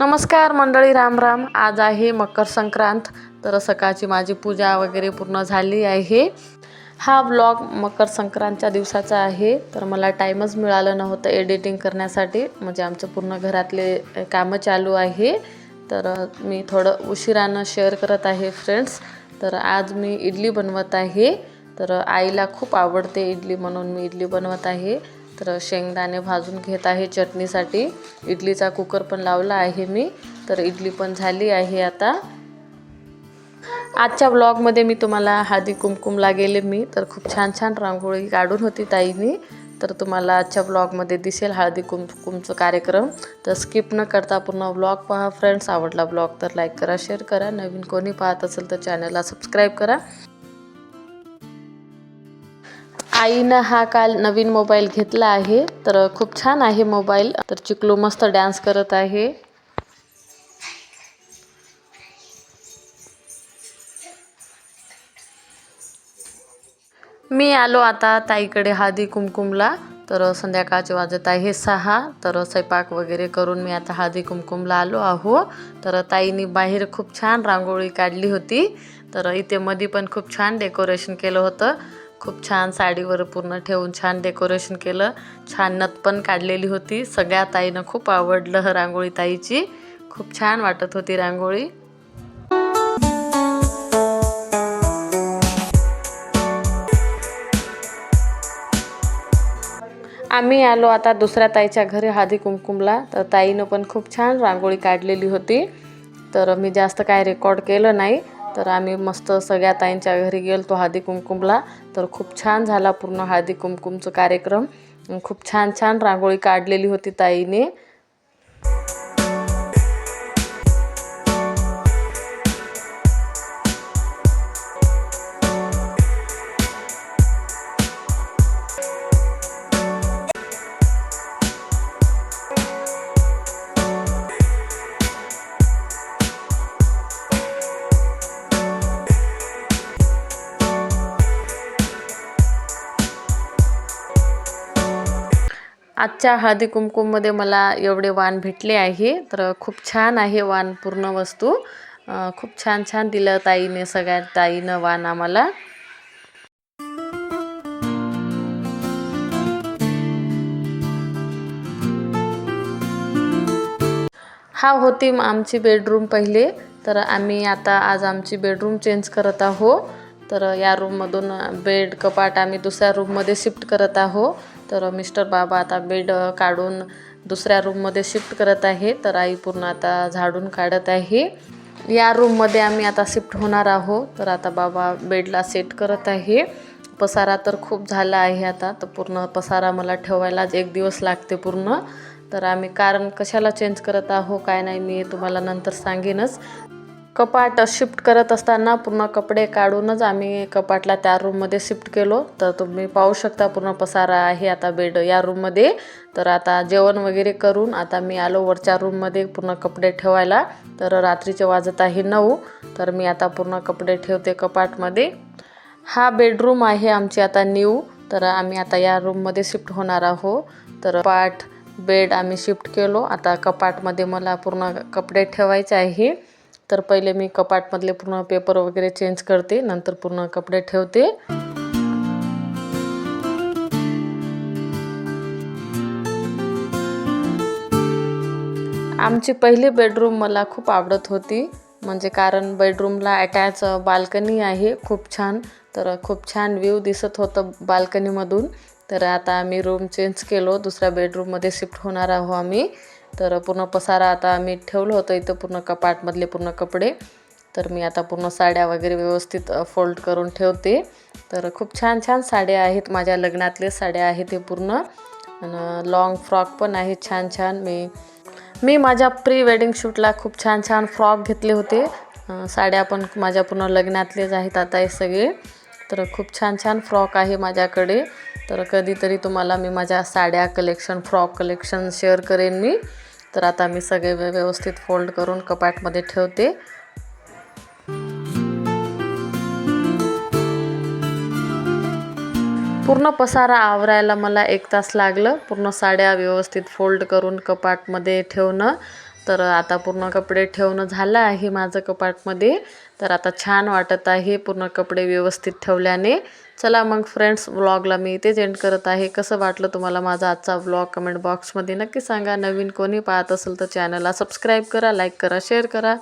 नमस्कार मंडळी राम राम. आज आहे मकर संक्रांत तर सकाळची माझी पूजा वगैरे पूर्ण झाली आहे. हा ब्लॉग मकर संक्रांतच्या दिवसाचा आहे तर मला टाईमच मिळालं नव्हतं एडिटिंग करण्यासाठी. म्हणजे आमचं पूर्ण घरातले कामं चालू आहे. तर मी थोडं उशिरानं शेअर करत आहे फ्रेंड्स तर आज मी इडली बनवत आहे. तर आईला खूप आवडते इडली म्हणून मी इडली बनवत आहे. तर शेंगदाणे भाजून घेत आहे चटणीसाठी. इडलीचा कुकर पण लावला आहे मी. तर इडली पण झाली आहे आता. आजच्या ब्लॉगमध्ये मी तुम्हाला हळदी कुमकुमला गेले मी. तर खूप छान छान रांगोळी काढून होती ताईनी. तर तुम्हाला आजच्या ब्लॉगमध्ये दिसेल हळदी कुमकुमचं कार्यक्रम. तर स्किप न करता पूर्ण ब्लॉग पहा फ्रेंड्स आवडला ब्लॉग तर लाईक करा शेअर करा. नवीन कोणी पाहत असेल तर चॅनलला सबस्क्राईब करा. आईनं हा काल नवीन मोबाईल घेतला आहे. तर खूप छान आहे मोबाईल. तर चिकलू मस्त डान्स करत आहे. मी आलो आता ताईकडे हळदी कुमकुमला. तर संध्याकाळचे वाजत आहे सहा. तर स्वयंपाक वगैरे करून मी आता हळदी कुमकुमला आलो आहो. तर ताईनी बाहेर खूप छान रांगोळी काढली होती. तर इथे मध्ये पण खूप छान डेकोरेशन केलं होतं. खूप छान साडीवर पूर्ण ठेवून छान डेकोरेशन केलं. छान नथ पण काढलेली होती. सगळ्या ताईनं खूप आवडलं रांगोळी ताईची. खूप छान वाटत होती रांगोळी. आम्ही आलो आता दुसऱ्या ताईच्या घरी हळदी कुमकुमला तर ताईनं पण खूप छान रांगोळी काढलेली होती. तर मी जास्त काय रेकॉर्ड केलं नाही. तर आम्ही मस्त सगळ्या ताईंच्या घरी गेलो तो हळदी कुमकुमला तर खूप छान झाला पूर्ण हळदी कुमकुमचं कार्यक्रम. खूप छान छान रांगोळी काढलेली होती ताईने. आजच्या हळदी कुमकुममध्ये मला एवढे वाण भेटले आहे तर खूप छान आहे वाण पूर्ण वस्तू. खूप छान छान दिलं ताईने सगळ्या ताईनं वाण आम्हाला. हा होती आमची बेडरूम पहिले. तर आम्ही आता आज आमची बेडरूम चेंज करत आहो. तर या रूममधून बेड कपाट आम्ही दुसऱ्या रूममध्ये शिफ्ट करत आहो. तर मिस्टर बाबा आता बेड काढून दुसऱ्या रूममध्ये शिफ्ट करत आहे. तर आई पूर्ण आता झाडून काढत आहे. या रूममध्ये आम्ही आता शिफ्ट होणार आहो तर आता बाबा बेडला सेट करत आहे. पसारा तर खूप झाला आहे आता. तर पूर्ण पसारा मला ठेवायलाच एक दिवस लागते पूर्ण. तर आम्ही कारण कशाला चेंज करत आहो काय नाही मी तुम्हाला नंतर सांगेनच. कपाट शिफ्ट करत असताना पूर्ण कपडे काढूनच आम्ही कपाटला त्या रूममध्ये शिफ्ट केलो. तर तुम्ही पाहू शकता पूर्ण पसारा आहे आता बेड या रूममध्ये तर आता जेवण वगैरे करून आता मी आलो वरच्या रूममध्ये पूर्ण कपडे ठेवायला. तर रात्रीचे वाजत आहे नऊ. तर मी आता पूर्ण कपडे ठेवते कपाटमध्ये हा बेडरूम आहे आमची आता न्यू तर आम्ही आता या रूममध्ये शिफ्ट होणार आहो. तर पाठ बेड आम्ही शिफ्ट केलो. आता कपाटमध्ये मला पूर्ण कपडे ठेवायचे आहे. तर पहिले मी कपाटमधले पूर्ण पेपर वगैरे चेंज करते नंतर पूर्ण कपडे ठेवते. आमची पहिली बेडरूम मला खूप आवडत होती म्हणजे कारण बेडरूमला अटॅच बाल्कनी आहे खूप छान. तर खूप छान व्ह्यू दिसत होतं बाल्कनीमधून तर आता आम्ही रूम चेंज केलो दुसऱ्या बेडरूममध्ये शिफ्ट होणार आहो आम्ही. तर पूर्ण पसारा आता मी ठेवलं होतं इथं पूर्ण कपाटमधले पूर्ण कपडे. तर मी आता पूर्ण साड्या वगैरे व्यवस्थित फोल्ड करून ठेवते. तर खूप छान छान साड्या आहेत माझ्या लग्नातले साड्या आहेत हे पूर्ण. आणि लॉंग फ्रॉक पण आहेत छान छान. मी मी माझ्या प्री वेडिंग शूटला खूप छान छान फ्रॉक घेतले होते. साड्या पण माझ्या पूर्ण लग्नातलेच आहेत आता हे सगळे. तर खूप छान छान फ्रॉक आहे माझ्याकडे. तर कधीतरी तुम्हाला मी माझ्या साड्या कलेक्शन फ्रॉक कलेक्शन शेअर करेन मी. तर आता मी सगळे व्यवस्थित फोल्ड करून कपाटमध्ये ठेवते. पूर्ण पसारा आवरायला मला एक तास लागलं. पूर्ण साड्या व्यवस्थित फोल्ड करून कपाटमध्ये ठेवणं. तर आता पूर्ण कपडे ठेवणं झालं आहे माझं कपाटमध्ये. तर आता छान वाटत आहे पूर्ण कपडे व्यवस्थित ठेवल्याने. चला मग फ्रेंड्स व्लॉगला मी इथेच एंड करत आहे. कसं वाटलं तुम्हाला माझा आजचा व्लॉग कमेंट बॉक्समध्ये नक्की सांगा. नवीन कोणी पाहत असेल तर चॅनलला सबस्क्राईब करा लाईक करा शेअर करा.